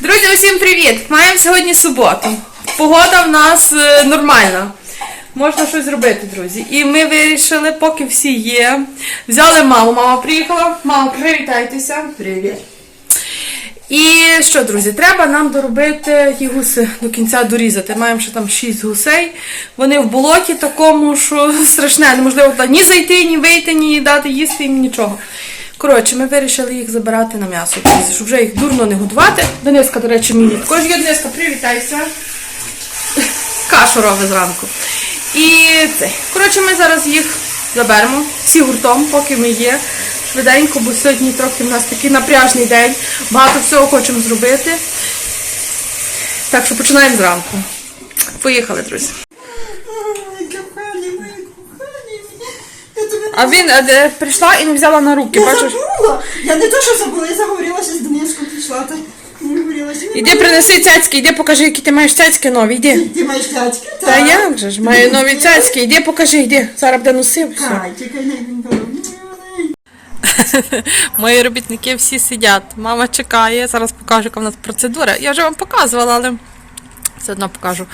Друзі, усім привіт! Маємо сьогодні суботу. Погода в нас е, нормальна. Можна щось зробити, друзі. І ми вирішили, поки всі є. Взяли маму. Мама приїхала. Мама, привітайтеся. Привіт. І що, друзі, треба нам доробити ті гуси до кінця дорізати. Маємо ще там 6 гусей. Вони в болоті такому, що страшне. Неможливо туди ні зайти, ні вийти, ні дати їсти їм нічого. Коротше, ми вирішили їх забирати на м'ясо, щоб вже їх дурно не годувати. Дениска, до речі, мені також є Дениска, привітайся. Кашу робить зранку. І це. Коротше, ми зараз їх заберемо всі гуртом, поки ми є. Швиденько, бо сьогодні трохи в нас такий напряжний день. Багато всього хочемо зробити. Так що починаємо зранку. Поїхали, друзі. Ой, кохані, мої кохані. Я тебе А він е, де, прийшла і не взяла на руки, я бачиш? забула. Я не то, що забула, я заговорилася з Донецьком прийшла. Та говорилася. Іди принеси цяцьки, іди покажи, які ти маєш цяцьки нові, іди. Ти маєш дядьки? Та як же ж, маю нові цяцьки, іди покажи, іди. Зараз буде носив все. Ай, чекай, не він. Мої робітники всі сидять. Мама чекає. Зараз покажу, яка в нас процедура. Я вже вам показувала, але все одно покажу.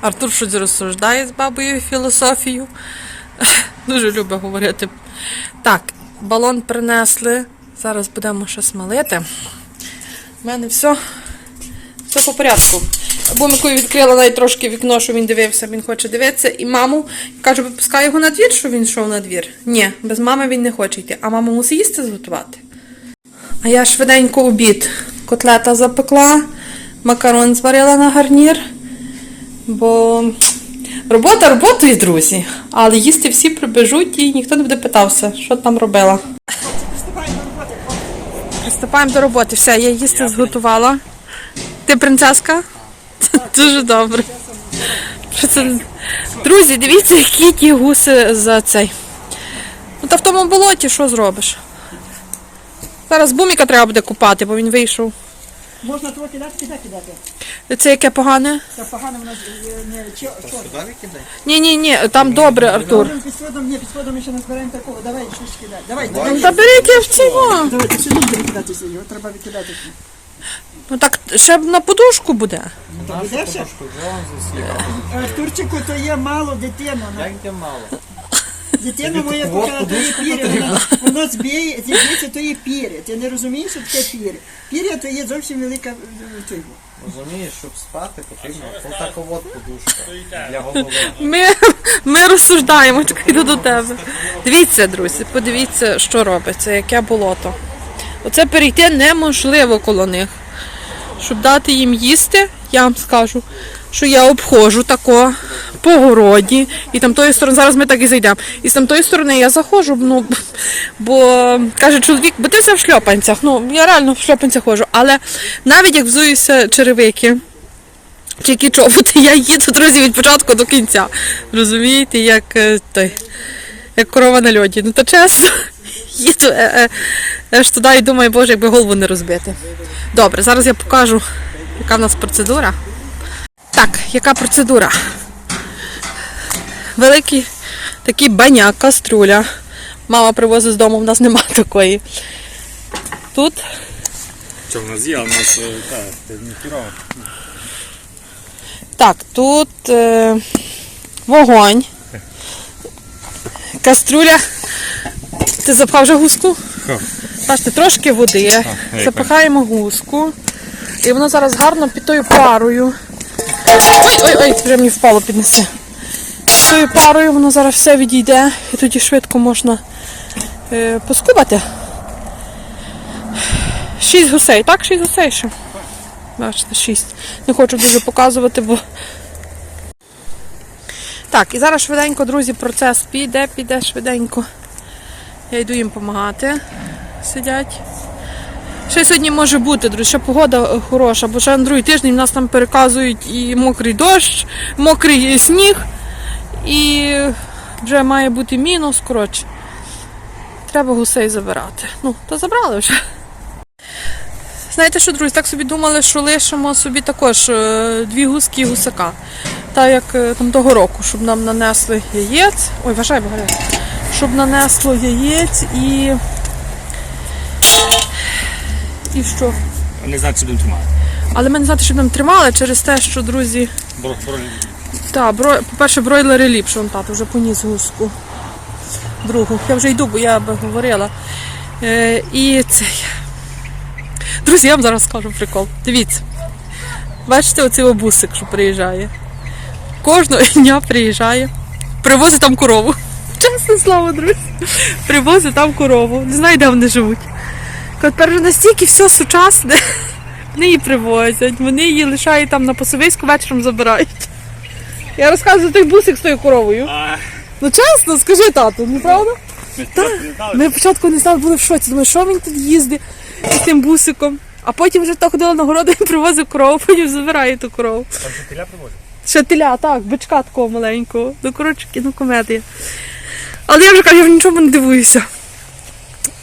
Артур щось розсуждає з бабою філософію. Дуже любить говорити. Так, балон принесли. Зараз будемо щось малити. У мене все, все по порядку. Бумику відкрила навіть трошки вікно, що він дивився, він хоче дивитися. І маму кажу, випускай його на двір, що він йшов на двір. Ні, без мами він не хоче йти. А мама мусить їсти зготувати. А я швиденько обід. Котлета запекла, макарон зварила на гарнір. Бо робота роботою, друзі. Але їсти всі прибіжуть і ніхто не буде питався, що там робила. Приступай до роботи. Приступаємо до роботи. Все, я їсти зготувала. Ти принцеска? Дуже добре. Друзі, дивіться, які ті гуси за цей. Ну та в тому болоті що зробиш? Зараз буміка треба буде купати, бо він вийшов. Можна того кидати, кидати, кидати. Це яке погане? Це погано в нас е, не чо- що. Ні, ні, ні, там добре, Артур. Можемо під сводом, ні, під сводом ми ще не збираємо такого. Давай щось кидай. Давай, Ну, давай. Та я в цього. Давай, ти сюди буде викидатися, його треба викидати. Ну так ще б на подушку буде. То буде все? Артурчику, то є мало дитину. ну. Як де мало? Дитина моя така, то є пір'я, воно, воно збіє, зіб'ється, то є пір'я. Ти не розумієш, що таке пір'я? Пір'я то є зовсім велика е. Розумієш, щоб спати, потрібно отака от подушка для голови. Ми, ми розсуждаємо, чекай, йду до тебе. Дивіться, друзі, подивіться, що робиться, яке болото. Оце перейти неможливо коло них. Щоб дати їм їсти, я вам скажу, що я обходжу тако по городі, і там тої сторони, зараз ми так і зайдемо. І з там сторони я заходжу, ну, бо каже чоловік, бо ти все в шльопанцях. Ну, я реально в шльопанцях ходжу, але навіть як взуюся черевики, чи які чоботи, я їду, друзі, від початку до кінця. Розумієте, як е, той, як корова на льоді. Ну то чесно, їду е, е, аж туди і думаю, боже, якби голову не розбити. Добре, зараз я покажу, яка в нас процедура. Так, яка процедура? Великий такий баняк, каструля. Мама привозить з дому, в нас нема такої. Тут Що в нас є, у нас е, та, не керував. Так, тут е, вогонь. Каструля. Ти запхав вже гуску? Бачите, трошки води. Запихаємо гуску. І воно зараз гарно під тою парою. Ой, ой, ой, вже мені впало піднеси. Під тою парою воно зараз все відійде і тоді швидко можна е, поскубати. Шість гусей, так? Шість гусей ще. Бачите, шість. Не хочу дуже показувати, бо. Так, і зараз швиденько, друзі, процес піде, піде швиденько. Я йду їм допомагати. Сидять. Ще сьогодні може бути, друзі, ще погода е, хороша, бо ще на другий тиждень в нас там переказують і мокрий дощ, мокрий сніг, і вже має бути мінус, коротше. Треба гусей забирати. Ну, то забрали вже. Знаєте що, друзі, так собі думали, що лишимо собі також е, дві гуски і гусака. Так як е, там того року, щоб нам нанесли яєць. Ой, вважай, багато. Щоб нанесло яєць і. І що? Не знаю, чи будемо тримати. Але ми не знати, щоб нам тримали через те, що, друзі, Бро, бро, та, бро... по-перше, бройлери ліпше, он тато вже поніс гуску. Другу. Я вже йду, бо я би говорила. Е, і цей. Друзі, я вам зараз скажу прикол. Дивіться. Бачите, оцей обусик, що приїжджає. Кожного дня приїжджає, привозить там корову. Чесне слово, друзі. Привозить там корову. Не знаю, де вони живуть. Тепер вже настільки все сучасне. Вони її привозять, вони її лишають там на пасовиську, вечором забирають. Я розказую той бусик з тою коровою. Ну чесно, скажи тату, не правда? ми так. Ми спочатку не знали, були в шоці. Думаю, що він тут їздить з тим бусиком. А потім вже то ходила на городу і привозив корову, потім забирає ту корову. Там що теля привозять? Ще теля, так, бичка такого маленького. Ну, коротше, кінокомедія. Але я вже кажу, я в нічому не дивуюся.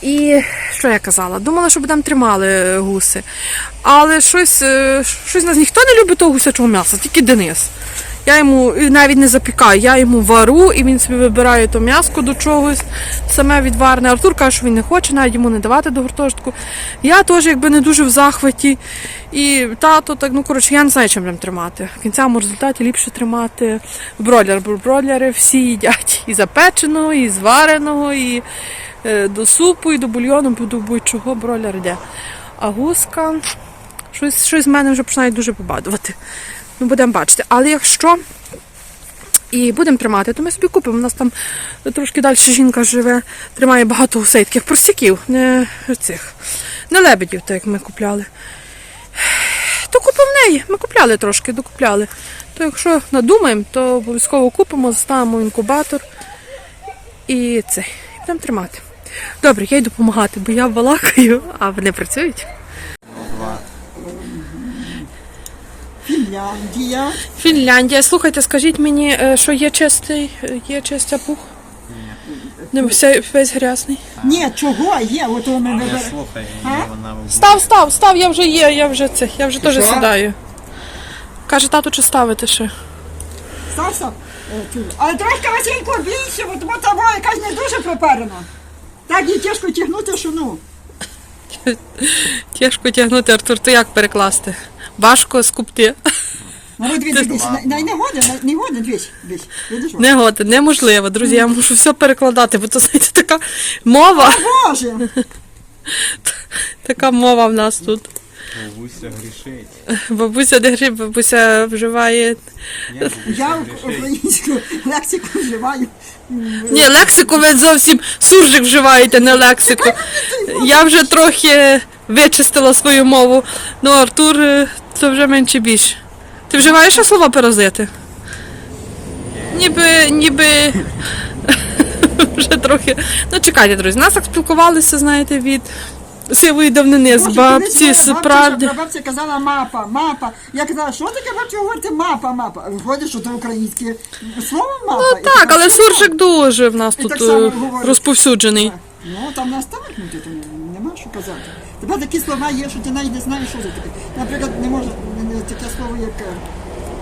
І що я казала? Думала, що будемо тримали е, гуси. Але щось, е, щось нас ніхто не любить того гусячого м'яса, тільки Денис. Я йому навіть не запікаю, я йому вару, і він собі вибирає то м'яско до чогось, саме відварне. Артур каже, що він не хоче, навіть йому не давати до гуртожитку. Я теж якби не дуже в захваті. І тато, так, ну коротше, я не знаю, чим будемо тримати. В кінцевому результаті ліпше тримати бройлер, бо бройлери всі їдять і запеченого, і звареного, і до супу, і до бульйону, до будь-чого бройлер йде. А гуска, щось, щось з мене вже починає дуже побадувати. Ну, будемо бачити. Але якщо і будемо тримати, то ми собі купимо. У нас там трошки далі жінка живе, тримає багато гусей, таких простяків, не цих, не лебедів, так як ми купляли. То купимо в неї. Ми купляли трошки, докупляли. То якщо надумаємо, то обов'язково купимо, заставимо інкубатор і це. І будемо тримати. Добре, я йду допомагати, бо я балакаю, а вони працюють. Фінляндія. Фінляндія. Слухайте, скажіть мені, е, що є чистий, е, є чистий пух? Не вся- весь грязний. Ні, чого є, от воно не Я слухаю, вона Став, став, став, я вже є, я вже це, я вже теж сідаю. Каже, тату, чи ставити ще? Став, став. Е. Але трошки Василько більше, бо тому якась не дуже проперена. Так їй тяжко тягнути, що ну. Тяжко тягнути, Артур, то як перекласти? Важко скупти. Ну, дивись, дивись, не, не годен, не, не годен, дивись, дивись. Видиш? Не готи, неможливо, друзі. Я мушу все перекладати, бо то знаєте, така мова, Боже! така мова в нас тут. Гуся грішить. Бабуся де гриб, бабуся вживає. Я українську лексику вживаю. Ні, лексику ви зовсім суржик вживаєте, не лексику. Я вже трохи вичистила свою мову. Ну, Артур, е, це вже менше більше. Ти вживаєш слова паразити? Ніби, ніби. Вже трохи. Ну, чекайте, друзі, нас так спілкувалися, знаєте, від сивої давнини з бабці, моя. Бабця, казала мапа, мапа. Я казала, що таке бабця говорити мапа, мапа. Виходить, що це українське слово мапа. Ну так, але суржик дуже в нас тут е, розповсюджений. Ну, там нас так, нема що казати. Тебе такі слова є, що ти навіть не знаєш, що це таке. Наприклад, не може таке слово, як е,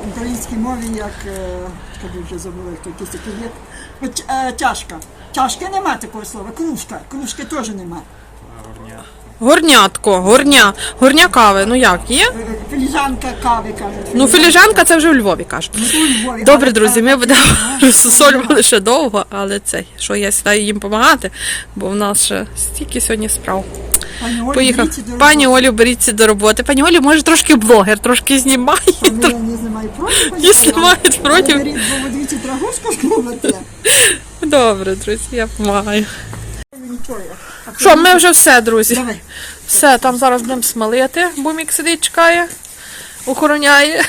в українській мові, як е, вже забули, хто якийсь такий є. Чашка. Чашки нема такого слова. Кружка. Кружки теж нема. Горнятко, горня, горня кави. Ну як, є? Філіжанка кави кажуть. Ну, філіжанка це вже в Львові кажуть. У Львові, Добре, друзі, ми будемо розсолювали ще довго, але це, що я сідаю їм допомагати, бо в нас ще стільки сьогодні справ. Пані Олі, Поїхав. Пані. Олю, беріться до роботи. Пані Олі, може трошки блогер, трошки знімає. Вони не знімають проти. пані Не знімають проти. беріть, Бо ви дивіться, трагушку школите. Добре, друзі, я допомагаю. Нічого. Що, ми вже все, друзі. Давай. Все, там зараз будемо смалити. Бумік сидить, чекає, охороняє.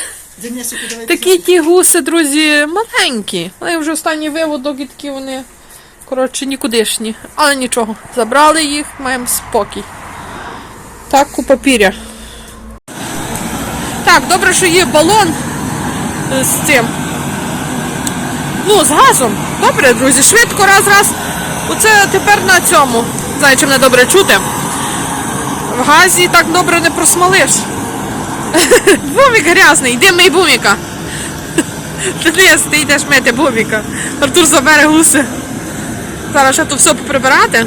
Такі ті гуси, друзі, маленькі. Вони вже останній виводок і такі вони, коротше, нікудишні. Але нічого, забрали їх, маємо спокій. Так, купа піря. Так, добре, що є балон е, з цим. Ну, з газом. Добре, друзі, швидко, раз, раз. Оце тепер на цьому. Знаю, чи мене добре чути. В газі так добре не просмалиш. Бумік грязний, йди мий буміка. Денис, ти йдеш мити буміка. Артур забере гуси. Зараз ще тут все поприбирати.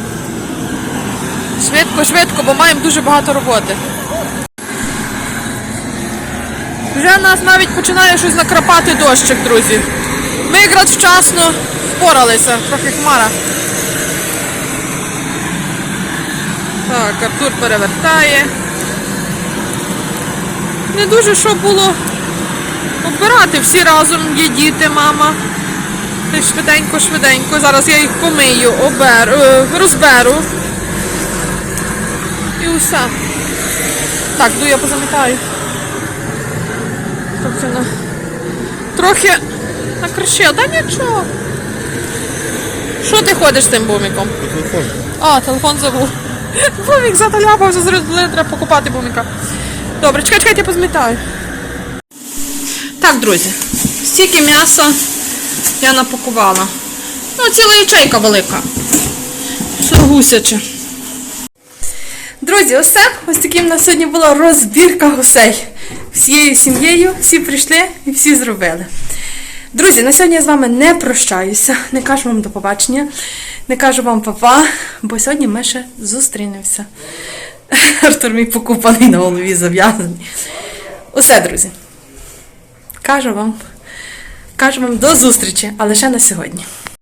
Швидко, швидко, бо маємо дуже багато роботи. Вже нас навіть починає щось накрапати дощик, друзі. Ми якраз вчасно впоралися, трохи хмара. Так, Артур перевертає. Не дуже що було обирати. Всі разом є діти, мама. Та швиденько, швиденько. Зараз я їх помию, обер, е, розберу. І усе. Так, ду я позамітаю. Трохи на... Трохи накришила. Та нічого. Що ти ходиш з тим буміком? А, телефон забув. Бумік заталяпався, буде треба покупати буміка. Добре, чекай, чекай, я позмітаю. Так, друзі, стільки м'яса я напакувала. Ну, ціла ячейка велика. Все гусяче. Друзі, ось це. Ось таким у нас сьогодні була розбірка гусей. Всією сім'єю, всі прийшли і всі зробили. Друзі, на сьогодні я з вами не прощаюся, не кажу вам до побачення, не кажу вам папа, бо сьогодні ми ще зустрінемося. Артур мій покупаний на голові зав'язаний. Усе, друзі. Кажу вам, кажу вам до зустрічі, але ще на сьогодні.